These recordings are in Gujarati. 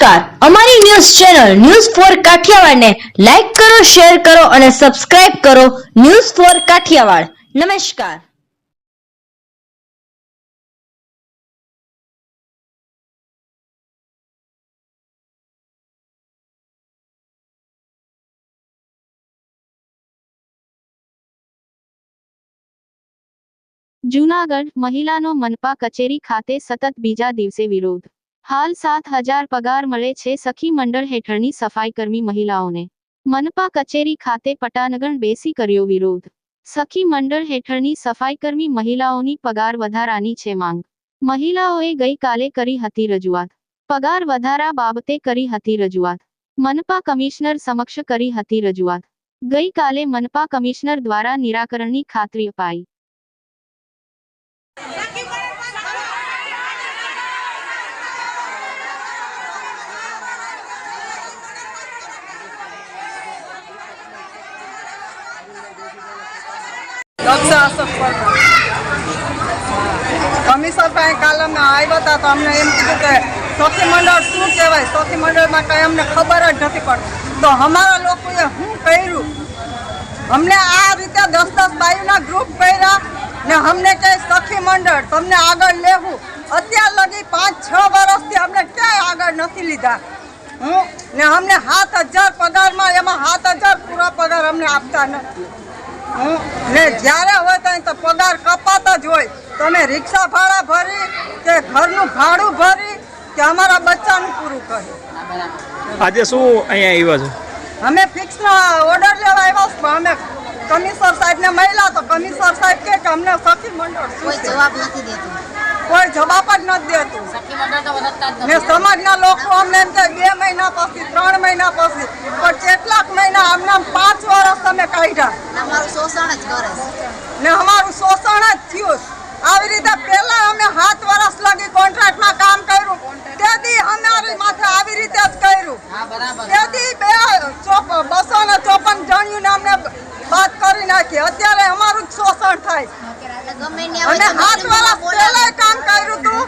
નમસ્કાર. અમારી ન્યૂઝ ચેનલ ન્યૂઝ ફોર કાઠિયાવાડને લાઈક કરો, શેર કરો અને સબસ્ક્રાઇબ કરો ન્યૂઝ ફોર કાઠિયાવાડ. નમસ્કાર. જૂનાગઢ મહિલાનો મનપા કચેરી ખાતે સતત બીજા દિવસે વિરોધ હાલ સાત હજાર પગાર મળે છે સખી મંડળ હેઠળની સફાઈકર્મી મહિલાઓને. મનપા કચેરી ખાતે પટાનગણ બેસી કર્યો વિરોધ. સખી મંડળ હેઠળની સફાઈકર્મી મહિલાઓની પગાર વધારાની છે માંગ. મહિલાઓએ ગઈકાલે કરી હતી રજૂઆત. પગાર વધારા બાબતે કરી હતી રજૂઆત. મનપા કમિશનર સમક્ષ કરી હતી રજૂઆત. ગઈકાલે મનપા કમિશનર દ્વારા નિરાકરણની ખાતરી અપાઈ. કમિશનર પાસે કાલ અમે આવ્યા હતા તો અમને એમ કીધું કે સખી મંડળ શું કહેવાય? સખી મંડળમાં કંઈ અમને ખબર જ નથી પડતી. તો અમારા લોકોએ શું કર્યું? અમને આ રીતે દસ દસ બાયુના ગ્રુપ કર્યા ને અમને કહે સખી મંડળ, તમને આગળ લેવું. અત્યાર લગી પાંચ છ વર્ષથી અમને ક્યાંય આગળ નથી લીધા. હું ને અમને સાત હજાર પગારમાં, એમાં સાત હજાર પૂરા પગાર અમને આપતા નથી ને જ્યારે હોય ત્યાં તો પગાર કપાતો જ હોય. તમે રિક્ષા ભાડા ભરી કે ઘરનું ભાડું ભરી કે અમારા બચ્ચાનું પૂરું કરી આજે શું અહીંયા આવ્યા છો? અમે ફિક્સનો ઓર્ડર લેવા આવ્યા છું અમે કમિશનર સાહેબને મળ્યા તો કમિશનર સાહેબ કે અમને સખી મંડળ શું કોઈ જવાબ નથી દેતું. કોઈ જવાબ જ નથી દેતું. સખી મંડળ તો વધતા જ ને સમાજના લોકો અમને એમ કે બે મહિના પછી ત્રણ મહિના પછી પણ કેટલાક મહિના આમના આમ પાંચ વર્ષ તમે કાઢ્યા અને અમારું શોષણ જ કરે છે. ને અમારું શોષણ જ થયું આવી રીતે પહેલા અમે સાત વર્ષ લગી કોન્ટ્રાક્ટમાં કામ કર્યું. તેથી અમારી માથે આવી રીતે જ કર્યું. તેથી બે બસો ને ચોપન જણ્યું અમને વાત કરી નાખી. અત્યારે અમારું જ શોષણ થાય. અને સાત વર્ષ પહેલા કામ કર્યું હતું.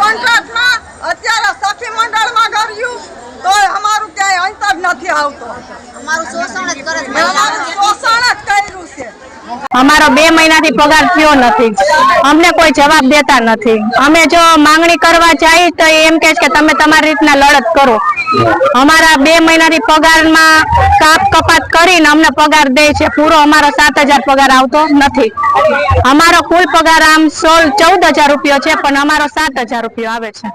કોન્ટ્રાક્ટમાં અત્યારે સખી મંડળમાં કર્યું તોય અમારું ક્યાંય અંતર નથી આવતો. અમારું શોષણ જ કરે શોષણ જ કર્યું અમારો બે મહિનાથી પગાર થયો નથી. અમને કોઈ જવાબ દેતા નથી. અમે જો માંગણી કરવા જાય તો એમ કહે કે તમે તમારી રીતના લડત કરો. અમારા બે મહિનાથી પગારમાં કાપ કપાત કરીને અમને પગાર દે છે. પૂરો અમારો સાત પગાર આવતો નથી. અમારો કુલ પગાર આમ સોળ, ચૌદ રૂપિયો છે, પણ અમારો સાત રૂપિયો આવે છે.